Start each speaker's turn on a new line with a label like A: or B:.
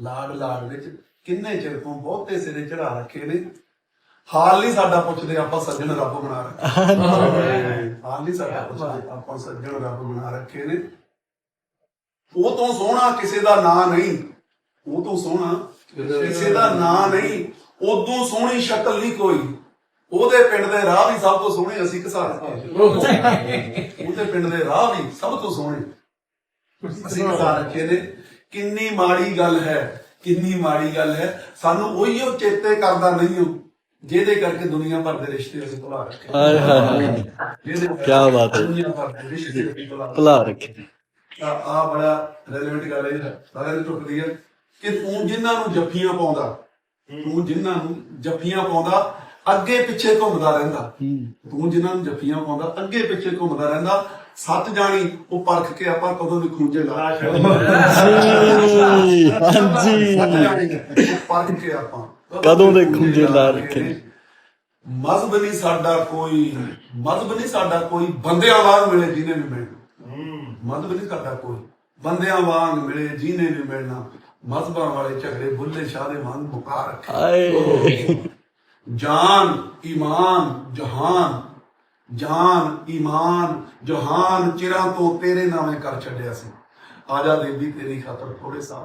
A: ਲਾਡ ਲਾਡ ਵਿੱਚ ਕਿੰਨੇ ਚਿਰ ਤੋਂ ਬਹੁਤੇ ਸਿਰੇ ਚੜਾ ਰੱਖੇ ਨੇ। ਹਾਲ ਨਹੀਂ ਸਾਡਾ ਪੁੱਛਦੇ ਆਪਾਂ ਸੱਜਣ ਰੱਬ ਬਣਾ ਰੱਖੇ। ਹਾਲ ਨਹੀਂ ਸਾਡਾ ਪੁੱਛਦੇ ਆਪਾਂ ਸੱਜਣ ਰੱਬ ਬਣਾ ਰੱਖੇ ਨੇ। ਉਹ ਤੋਂ ਸੋਹਣਾ ਕਿਸੇ ਦਾ ਨਾਂ ਨਹੀਂ। ਉਹ ਤੋਂ ਸੋਹਣਾ ਕਿਸੇ ਦਾ ਨਾਂ ਨਹੀਂ। ਉਦੋਂ ਸੋਹਣੀ ਸ਼ਕਲ ਨਹੀਂ ਕੋਈ। ਉਹਦੇ ਪਿੰਡ ਦੇ ਰਾਹ ਵੀ ਸਭ ਤੋਂ ਸੋਹਣੇ ਅਸੀਂ ਘਸਾਰ ਉਹਦੇ ਪਿੰਡ ਦੇ ਰਾਹ ਵੀ ਸਭ ਤੋਂ ਸੋਹਣੇ ਅਸੀਂ ਘਸਾਰ ਰੱਖੇ ਨੇ। ਕਿੰਨੀ ਮਾੜੀ ਗੱਲ ਹੈ ਕਿੰਨੀ ਮਾੜੀ ਗੱਲ ਹੈ। ਸਾਨੂੰ ਉਹੀ ਉਹ ਚੇਤੇ ਕਰਦਾ ਨਹੀਂ ਹੋ ਜਿਹਦੇ ਕਰਕੇ ਦੁਨੀਆ ਭਰ ਦੇ ਰਿਸ਼ਤੇ ਅਸੀਂ ਭੁਲਾ ਰੱਖੇ।
B: ਹਾਏ ਹਾਏ ਕਿਆ ਬਾਤ ਹੈ।
A: ਦੁਨੀਆ ਭਰ ਦੇ ਰਿਸ਼ਤੇ ਅਸੀਂ ਭੁਲਾ ਰੱਖੇ। ਆ ਆ ਬੜਾ ਰੈਲੇਵੈਂਟ ਗੱਲ ਹੈ। ਸਾਰਿਆਂ ਨੂੰ ਟੁੱਕਦੀ ਹੈ ਕਿ ਤੂੰ ਜਿਨ੍ਹਾਂ ਨੂੰ ਜੱਫੀਆਂ ਪਾਉਂਦਾ ਤੂੰ ਜਿਨ੍ਹਾਂ ਨੂੰ ਜੱਫੀਆਂ ਪਾਉਂਦਾ ਅੱਗੇ ਪਿੱਛੇ ਘੁੰਮਦਾ ਰਹਿੰਦਾ। ਤੂੰ ਜਿਨ੍ਹਾਂ ਨੂੰ ਜੱਫੀਆਂ ਪਾਉਂਦਾ ਅੱਗੇ ਪਿੱਛੇ ਘੁੰਮਦਾ ਰਹਿੰਦਾ। ਸੱਚ ਜਾਣੀ ਉਹ ਪਰਖ ਕੇ ਆਪਾਂ ਕਦੋਂ ਵੀ ਖੂੰਜੇ ਲਾ
B: ਜੀ ਹਾਂਜੀ।
A: ਕੇ ਆਪਾਂ
B: ਕਦੋਂ ਦੇ ਖੂੰਜੇ ਲਾ ਰੱਖੇ? ਨੇ।
A: ਮਜ਼ਹਬ ਨਹੀਂ ਸਾਡਾ ਕੋਈ ਮਜ਼ਹਬ ਨਹੀਂ ਸਾਡਾ ਕੋਈ ਬੰਦਿਆਂ ਵਾਂਗ ਮਿਲੇ ਜਿਹਨੇ ਵੀ ਮਿਲਣਾ। ਮਜ਼ਹਬ ਨਹੀਂ ਸਾਡਾ ਕੋਈ ਬੰਦਿਆਂ ਵਾਂਗ ਮਿਲੇ ਜਿਹਨੇ ਵੀ ਮਿਲਣਾ। ਮਜ਼ਹਬਾਂ ਵਾਲੇ ਝਗੜੇ ਬੁੱਲੇ ਸ਼ਾਹ ਦੇ ਵਾਂਗ ਮੁਕਾ ਰੱਖੇ। ਜਾਨ ਈਮਾਨ ਜਹਾਨ। ਜਾਨ ਈਮਾਨ ਜਹਾਨ ਚਿਰਾਂ ਤੋਂ ਤੇਰੇ ਨਾਮੇ ਕਰ ਛੱਡਿਆ ਸੀ। ਆਜਾ ਦੇਵੀ ਤੇਰੀ ਖਾਤਰ ਥੋੜੇ ਸਾਹ